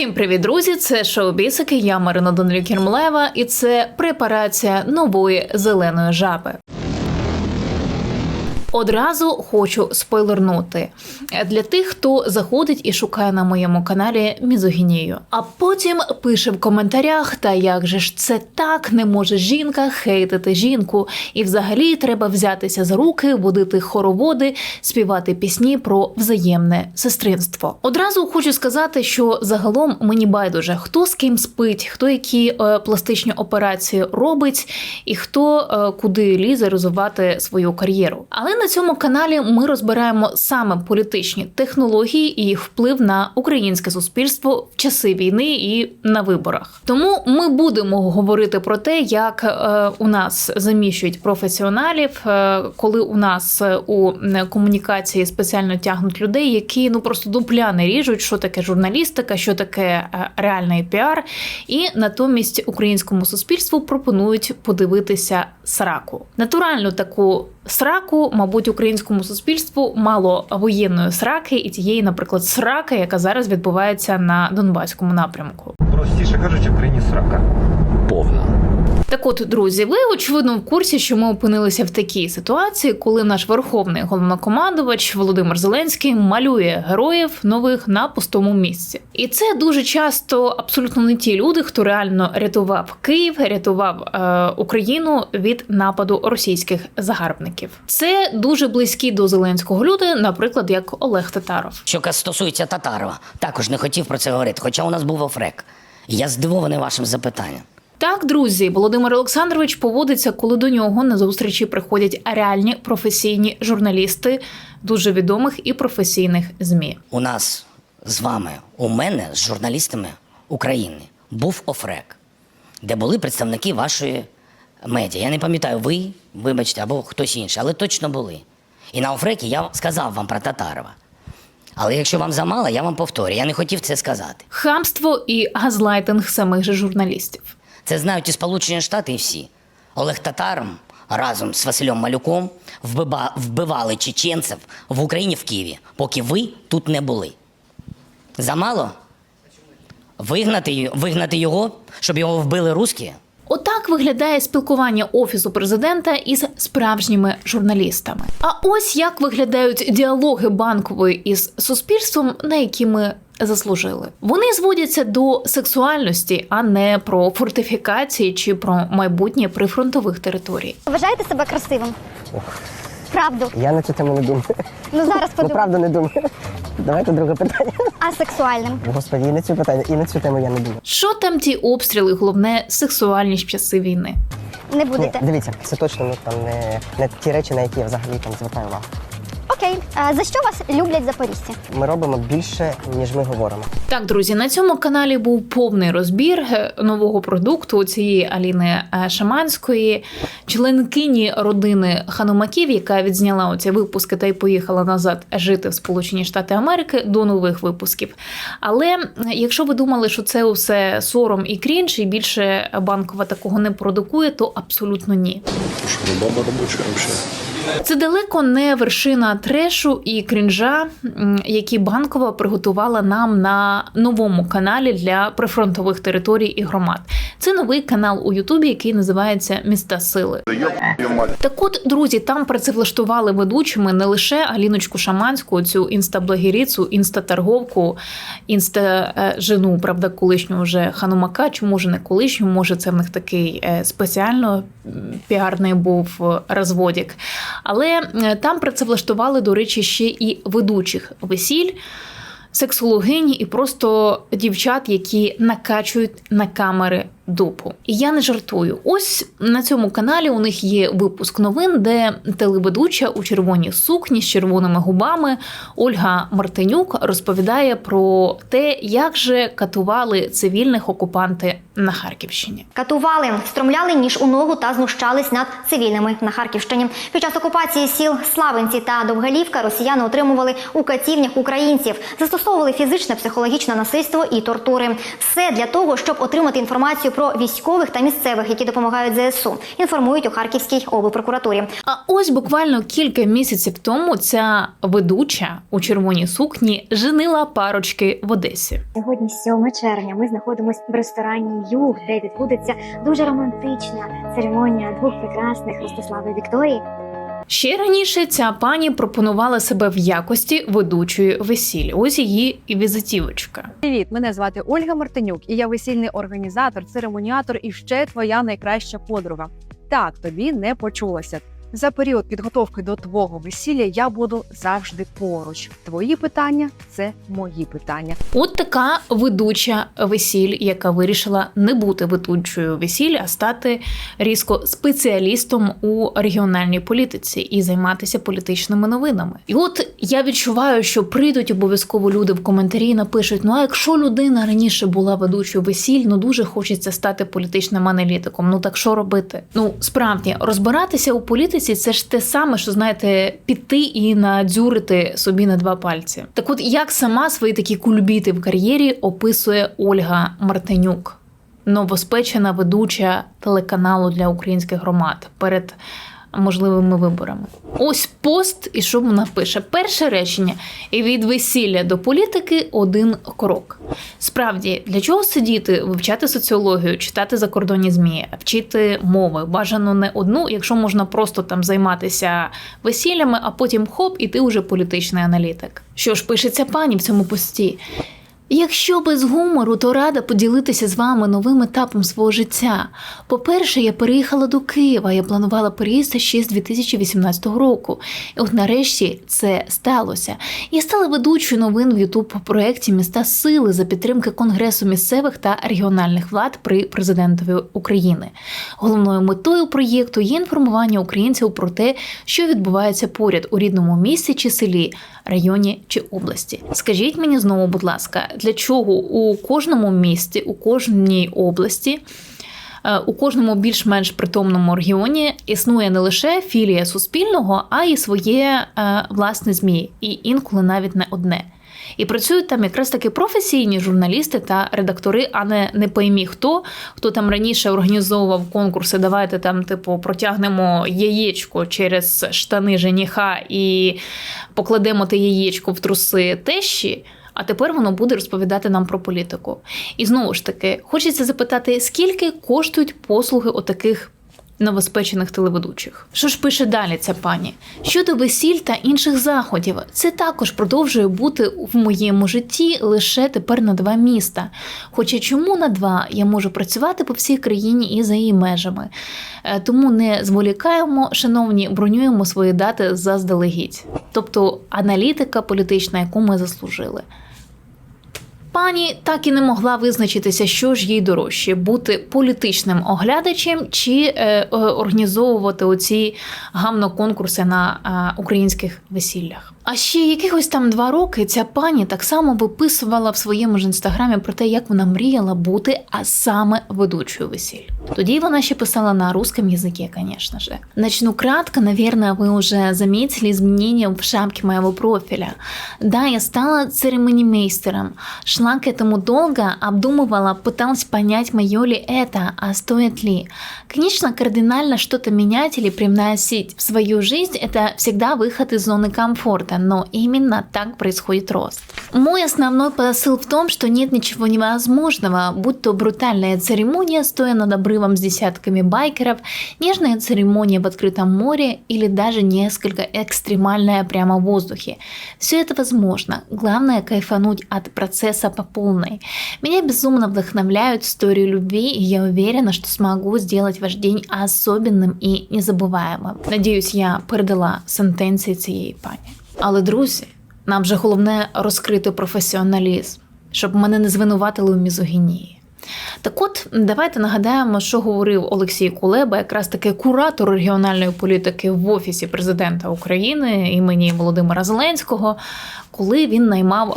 Всім привіт, друзі! Це шоу Бісики. Я Марина Донрюк Єрмлева, і це препарація нової зеленої жаби. Одразу хочу спойлернути для тих, хто заходить і шукає на моєму каналі мізогінію, а потім пише в коментарях: та як же ж це так, не може жінка хейтити жінку, і взагалі треба взятися за руки, водити хороводи, співати пісні про взаємне сестринство. Одразу хочу сказати, що загалом мені байдуже, хто з ким спить, хто які е, пластичні операції робить, і хто е, куди лізе розвивати свою кар'єру. Але на цьому каналі ми розбираємо саме політичні технології і їх вплив на українське суспільство в часи війни і на виборах. Тому ми будемо говорити про те, як е, у нас заміщують професіоналів, е, коли у нас е, у комунікації спеціально тягнуть людей, які ну просто дупля не ріжуть, що таке журналістика, що таке е, реальний піар, і натомість українському суспільству пропонують подивитися сраку. Натуральну таку сраку, мабуть, українському суспільству мало воєнної сраки і тієї, наприклад, сраки, яка зараз відбувається на Донбаському напрямку. Простіше кажучи, в країні срака. повна. Так от, друзі, ви очевидно в курсі, що ми опинилися в такій ситуації, коли наш верховний головнокомандувач Володимир Зеленський малює героїв нових на пустому місці. І це дуже часто абсолютно не ті люди, хто реально рятував Київ, рятував е, Україну від нападу російських загарбників. Це дуже близькі до Зеленського люди, наприклад, як Олег Татаров. Що стосується Татарова, також не хотів про це говорити, хоча у нас був офрек. Я здивований вашим запитанням. Так, друзі, Володимир Олександрович поводиться, коли до нього на зустрічі приходять реальні професійні журналісти дуже відомих і професійних змі. У нас з вами, у мене з журналістами України був офрек, де були представники вашої медіа. Я не пам'ятаю, ви, вибачте, або хтось інший, але точно були. І на офрекі я сказав вам про Татарова. Але якщо вам замало, я вам повторю. Я не хотів це сказати. Хамство і газлайтинг самих же журналістів. Це знають і Сполучені Штати, і всі. Олег Татаром разом з Василем Малюком вбивали чеченців в Україні в Києві, поки ви тут не були. Замало? Вигнати, вигнати його, щоб його вбили русські? Отак виглядає спілкування офісу президента із справжніми журналістами. А ось як виглядають діалоги банкової із суспільством, на які ми заслужили. Вони зводяться до сексуальності, а не про фортифікації чи про майбутнє прифронтових територій. Вважаєте себе красивим? Правду. Я на цю тему не думаю. Ну зараз Ну, подумай. правда не думаю. Давайте друге питання. А сексуальним. Господи, і на цю питання, і на цю тему я не думаю. Що там ті обстріли, головне сексуальність в часи війни? Не Ні, будете. дивіться, це точно ну, там не, не ті речі, на які я взагалі там звертаю увагу. Окей. А за що вас люблять запоріжці? Ми робимо більше, ніж ми говоримо. Так, друзі, на цьому каналі був повний розбір е, нового продукту цієї Аліни е, Шаманської, членкині родини Ханумаків, яка відзняла оці випуски та й поїхала назад жити в Сполучені Штати Америки до нових випусків. Але е, якщо ви думали, що це усе сором і крінж, і більше банкова такого не продукує, то абсолютно ні. Что, баба рабочая вообще? Це далеко не вершина трешу і крінжа, які банкова приготувала нам на новому каналі для прифронтових територій і громад. Це новий канал у Ютубі, який називається Міста Сили. Так от, друзі, там працевлаштували ведучими не лише Аліночку Шаманську, цю інстаблогеріцу, інстаторговку, інста-жену, правда, колишню вже Ханумака, чи може не колишню, може це в них такий е, спеціально піарний був е, розводік. Але е, там працевлаштували, до речі, ще і ведучих весіль. Сексологині і просто дівчат, які накачують на камери дупу. І я не жартую. Ось на цьому каналі у них є випуск новин, де телеведуча у червоній сукні з червоними губами Ольга Мартинюк розповідає про те, як же катували цивільних окупанти на Харківщині. Катували, стромляли ніж у ногу та знущались над цивільними на Харківщині. Під час окупації сіл Славинці та Довгалівка росіяни отримували у катівнях українців, застосовували фізичне, психологічне насильство і тортури. Все для того, щоб отримати інформацію про про військових та місцевих, які допомагають ЗСУ. Інформують у Харківській облпрокуратурі. А ось буквально кілька місяців тому ця ведуча у червоній сукні женила парочки в Одесі. Сьогодні 7 червня. Ми знаходимося в ресторані Юг, де відбудеться дуже романтична церемонія двох прекрасних Ростислава і Вікторії. Ще раніше ця пані пропонувала себе в якості ведучої весілля. Ось її візитівочка. Привіт, мене звати Ольга Мартинюк, і я весільний організатор, церемоніатор і ще твоя найкраща подруга. Так, тобі не почулося. За період підготовки до твого весілля я буду завжди поруч. Твої питання це мої питання. От така ведуча весіль, яка вирішила не бути ведучою весіль, а стати різко спеціалістом у регіональній політиці і займатися політичними новинами. І от я відчуваю, що прийдуть обов'язково люди в коментарі і напишуть: ну а якщо людина раніше була ведучою весіль, ну дуже хочеться стати політичним аналітиком. Ну так що робити? Ну справді розбиратися у політиці це ж те саме, що знаєте, піти і надзюрити собі на два пальці. Так, от як сама свої такі кульбіти в кар'єрі описує Ольга Мартинюк, новоспечена ведуча телеканалу для українських громад перед можливими виборами. Ось пост, і що вона пише: перше речення: від весілля до політики один крок. Справді, для чого сидіти, вивчати соціологію, читати закордонні змі, вчити мови, бажано не одну, якщо можна просто там займатися весіллями, а потім хоп, і ти вже політичний аналітик. Що ж пишеться пані в цьому пості? Якщо без гумору, то рада поділитися з вами новим етапом свого життя. По-перше, я переїхала до Києва. Я планувала переїзд ще з 2018 року. І от нарешті це сталося. Я стала ведучою новин в ютуб проєкті Міста Сили за підтримки Конгресу місцевих та регіональних влад при президентові України. Головною метою проєкту є інформування українців про те, що відбувається поряд у рідному місті чи селі, районі чи області. Скажіть мені знову, будь ласка, для чого у кожному місті, у кожній області? е, У кожному більш-менш притомному регіоні існує не лише філія суспільного, а й своє е, власне ЗМІ, і інколи навіть не одне. І працюють там якраз таки професійні журналісти та редактори, а не не поймі хто, хто там раніше організовував конкурси. Давайте там, типу, протягнемо яєчко через штани жениха і покладемо те яєчко в труси тещі. А тепер воно буде розповідати нам про політику. І знову ж таки, хочеться запитати, скільки коштують послуги отаких новоспечених телеведучих. Що ж пише далі ця пані? Щодо весіль та інших заходів, це також продовжує бути в моєму житті лише тепер на два міста. Хоча чому на два я можу працювати по всій країні і за її межами. Е, Тому не зволікаємо, шановні, бронюємо свої дати заздалегідь. Тобто аналітика політична, яку ми заслужили. Пані так і не могла визначитися, що ж їй дорожче бути політичним оглядачем чи е, е, організовувати оці гамноконкурси на е, українських весіллях. А ще якихось там два роки ця пані так само виписувала в своєму ж інстаграмі про те, як вона мріяла бути, а саме ведучою весіль. Тоді вона ще писала на русском языке, конечно же. Начну кратко, наверное, вы уже заметили изменения в шапке моего профиля. Да, я стала церемонимейстером. Шла к этому долго, обдумывала, пыталась понять, мое ли это, а стоит ли. Конечно, кардинально что-то менять или привносить в свою жизнь – это всегда выход из зоны комфорта, но именно так происходит рост. Мой основной посыл в том, что нет ничего невозможного, будь то брутальная церемония, стоя над обрывом с десятками байкеров, нежная церемония в открытом море или даже несколько экстремальная прямо в воздухе. Все это возможно. Главное кайфануть от процесса по полной. Меня безумно вдохновляют истории любви, и я уверена, что смогу сделать ваш день особенным и незабываемым. Надіюсь, я передала сентенції цієї пані. Але друзі, нам же головне розкрити професіоналізм, щоб мене не звинуватили у мізогінії. Так от, давайте нагадаємо, що говорив Олексій Кулеба, якраз таки куратор регіональної політики в Офісі президента України імені Володимира Зеленського, коли він наймав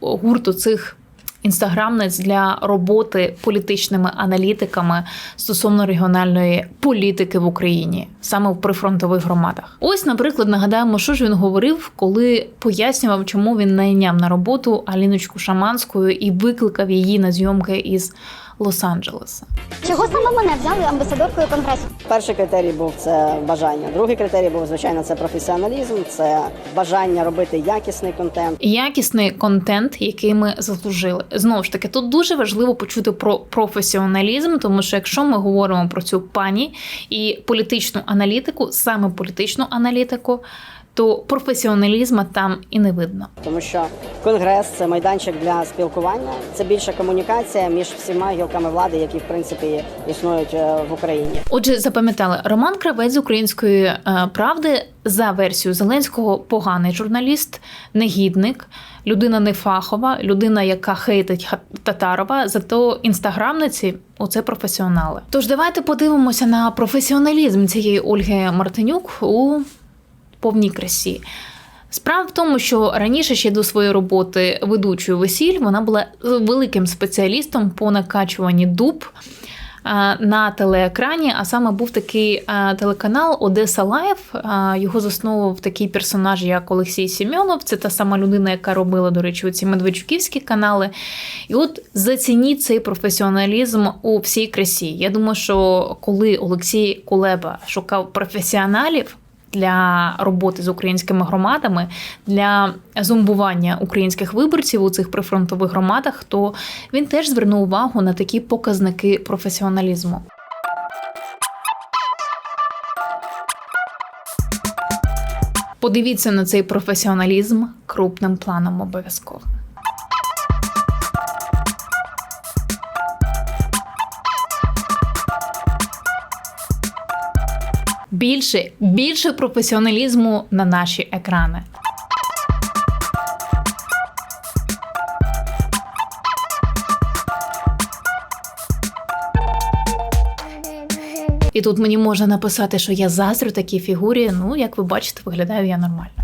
гурту гурт цих інстаграмниць для роботи політичними аналітиками стосовно регіональної політики в Україні, саме в прифронтових громадах. Ось, наприклад, нагадаємо, що ж він говорив, коли пояснював, чому він найняв на роботу Аліночку Шаманську і викликав її на зйомки із Лос-Анджелеса. Чого саме мене взяли амбасадоркою конгресу? Перший критерій був це бажання. Другий критерій був звичайно це професіоналізм, це бажання робити якісний контент. Якісний контент, який ми заслужили. Знову ж таки, тут дуже важливо почути про професіоналізм, тому що якщо ми говоримо про цю пані і політичну аналітику, саме політичну аналітику, то професіоналізму там і не видно. Тому що конгрес це майданчик для спілкування, це більша комунікація між всіма гілками влади, які в принципі існують е, в Україні. Отже, запам'ятали Роман Кравець з української е, правди за версією Зеленського поганий журналіст, негідник, людина нефахова, людина, яка хейтить Татарова. Зато інстаграмниці оце професіонали. Тож давайте подивимося на професіоналізм цієї Ольги Мартинюк у повній красі. Справа в тому, що раніше ще до своєї роботи ведучою весіль вона була великим спеціалістом по накачуванні дуб на телеекрані. А саме був такий телеканал Одеса Лайв. Е, Його засновував такий персонаж, як Олексій Сімьонов. Це та сама людина, яка робила, до речі, ці медведчуківські канали. І от зацініть цей професіоналізм у всій красі. Я думаю, що коли Олексій Кулеба шукав професіоналів для роботи з українськими громадами, для зомбування українських виборців у цих прифронтових громадах, то він теж звернув увагу на такі показники професіоналізму. Подивіться на цей професіоналізм крупним планом обов'язково. Більше, більше професіоналізму на наші екрани. І тут мені можна написати, що я заздрю такій фігурі. Ну, як ви бачите, виглядаю я нормально.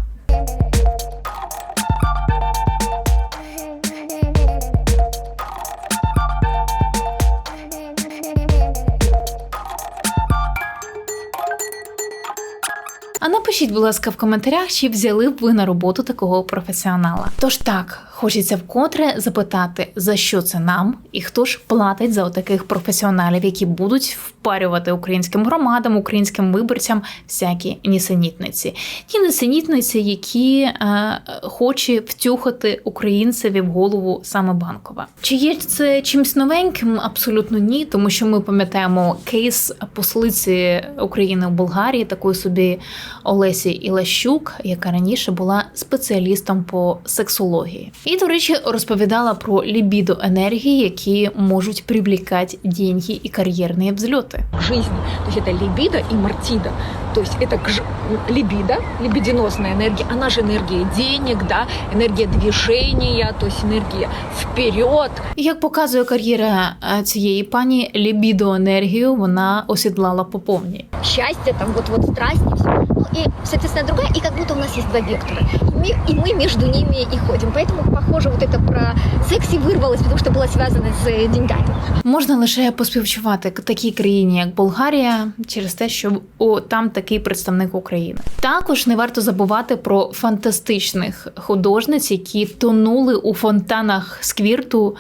Напишіть, будь ласка, в коментарях, чи взяли б ви на роботу такого професіонала. Тож так, хочеться вкотре запитати, за що це нам і хто ж платить за таких професіоналів, які будуть впарювати українським громадам, українським виборцям всякі нісенітниці. Ті нісенітниці, які е, хоче втюхати українцеві в голову саме банкова. Чи є це чимсь новеньким? Абсолютно ні, тому що ми пам'ятаємо кейс послиці України у Болгарії, такої собі Олесі Ілащук, яка раніше була спеціалістом по сексології. І, до речі, розповідала про лібідо енергії, які можуть привлекати деньги і кар'єрні взльоти. жизни. То есть это либидо и мартида. То есть это к ж- либидо, либидинозная энергия, она же энергия денег, да, энергия движения, то есть энергия вперед, І Як показує кар'єра е, цієї пані, лібідо енергію вона осідлала по повній. Счастье, там вот-вот страсть и все. Ну и, соответственно, другая, и как будто у нас есть два вектора. И мы, и мы между ними и ходим. Поэтому, похоже, вот это про секс и вырвалось, потому что было связано с э, деньгами. Можна лише поспівчувати к такій країні, як Болгарія, через те, що о, там такий представник України. Також не варто забувати про фантастичних художниць, які тонули у фонтанах сквірту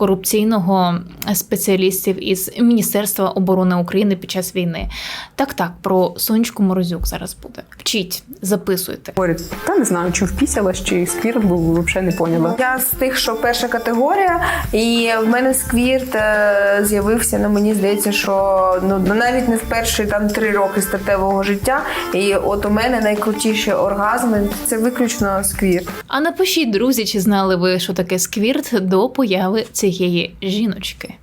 корупційного спеціалістів із Міністерства оборони України під час війни. Так, так, про Сонечку Морозюк зараз буде. Вчіть, записуйте. Говорять, та не знаю, чи впісялась, чи сквірт був, взагалі не поняла. Я з тих, що перша категорія, і в мене сквірт е, з'явився. Ну мені здається, що ну ну, навіть не в перші там три роки статевого життя. І от у мене найкрутіші оргазми це виключно сквірт. А напишіть, друзі, чи знали ви, що таке сквірт до появи цієї жіночки.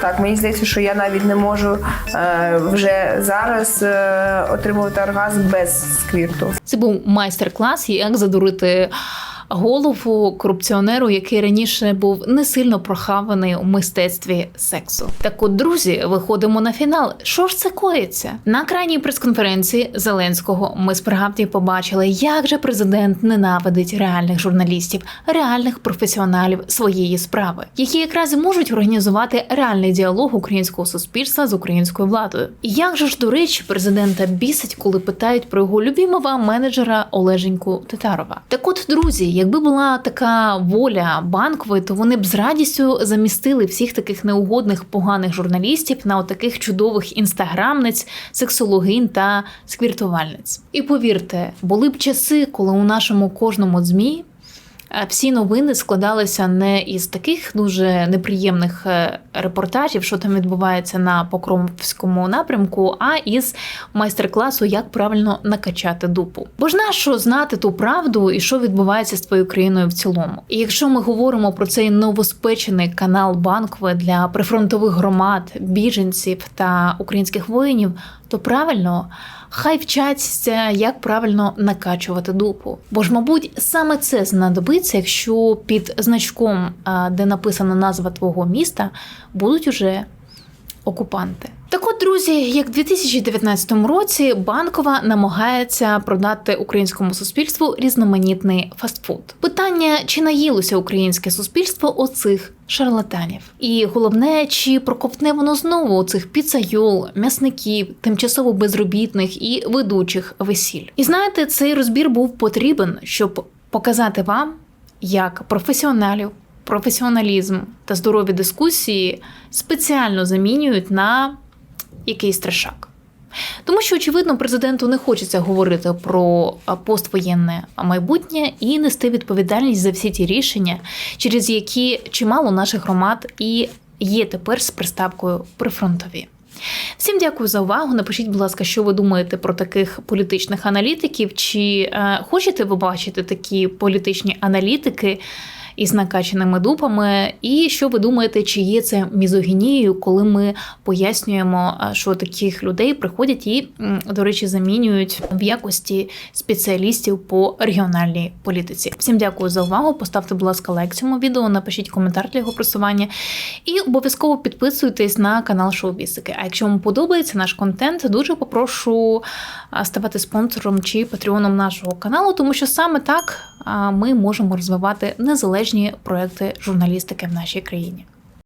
Так, мені здається, що я навіть не можу е, вже зараз е, отримувати оргазм без сквірту. Це був майстер-клас, як задурити голову корупціонеру, який раніше був не сильно прохаваний у мистецтві сексу. Так от, друзі, виходимо на фінал. Що ж це коїться? На крайній прес-конференції Зеленського ми справді побачили, як же президент ненавидить реальних журналістів, реальних професіоналів своєї справи, які якраз можуть організувати реальний діалог українського суспільства з українською владою. Як же ж до речі, президента бісить, коли питають про його любімого менеджера Олеженьку Титарова. Так от, друзі, якби була така воля банкової, то вони б з радістю замістили всіх таких неугодних поганих журналістів на таких чудових інстаграмниць, сексологинь та сквіртувальниць. І повірте, були б часи, коли у нашому кожному змі всі новини складалися не із таких дуже неприємних е, репортажів, що там відбувається на Покровському напрямку, а із майстер-класу, як правильно накачати дупу. Бо ж нащо знати ту правду і що відбувається з твоєю країною в цілому? І якщо ми говоримо про цей новоспечений канал Банкове для прифронтових громад, біженців та українських воїнів, то правильно. Хай вчаться, як правильно накачувати дупу. Бо ж, мабуть, саме це знадобиться, якщо під значком, де написана назва твого міста, будуть уже окупанти. Так от, друзі, як в 2019 році банкова намагається продати українському суспільству різноманітний фастфуд. Питання: чи наїлося українське суспільство оцих шарлатанів? І головне, чи проковтне воно знову цих піцайол, м'ясників, тимчасово безробітних і ведучих весіль? І знаєте, цей розбір був потрібен, щоб показати вам, як професіоналів професіоналізм та здорові дискусії спеціально замінюють на якийсь трешак. Тому що, очевидно, президенту не хочеться говорити про поствоєнне майбутнє і нести відповідальність за всі ті рішення, через які чимало наших громад і є тепер з приставкою прифронтові. Всім дякую за увагу. Напишіть, будь ласка, що ви думаєте про таких політичних аналітиків. Чи е, хочете ви бачити такі політичні аналітики із накачаними дупами? І що ви думаєте, чи є це мізогінією, коли ми пояснюємо, що таких людей приходять і, до речі, замінюють в якості спеціалістів по регіональній політиці? Всім дякую за увагу. Поставте, будь ласка, лайк цьому відео, напишіть коментар для його просування. І обов'язково підписуйтесь на канал Шоу-Бісики. А якщо вам подобається наш контент, дуже попрошу ставати спонсором чи патреоном нашого каналу, тому що саме так ми можемо розвивати незалежні проекти журналістики в нашій країні.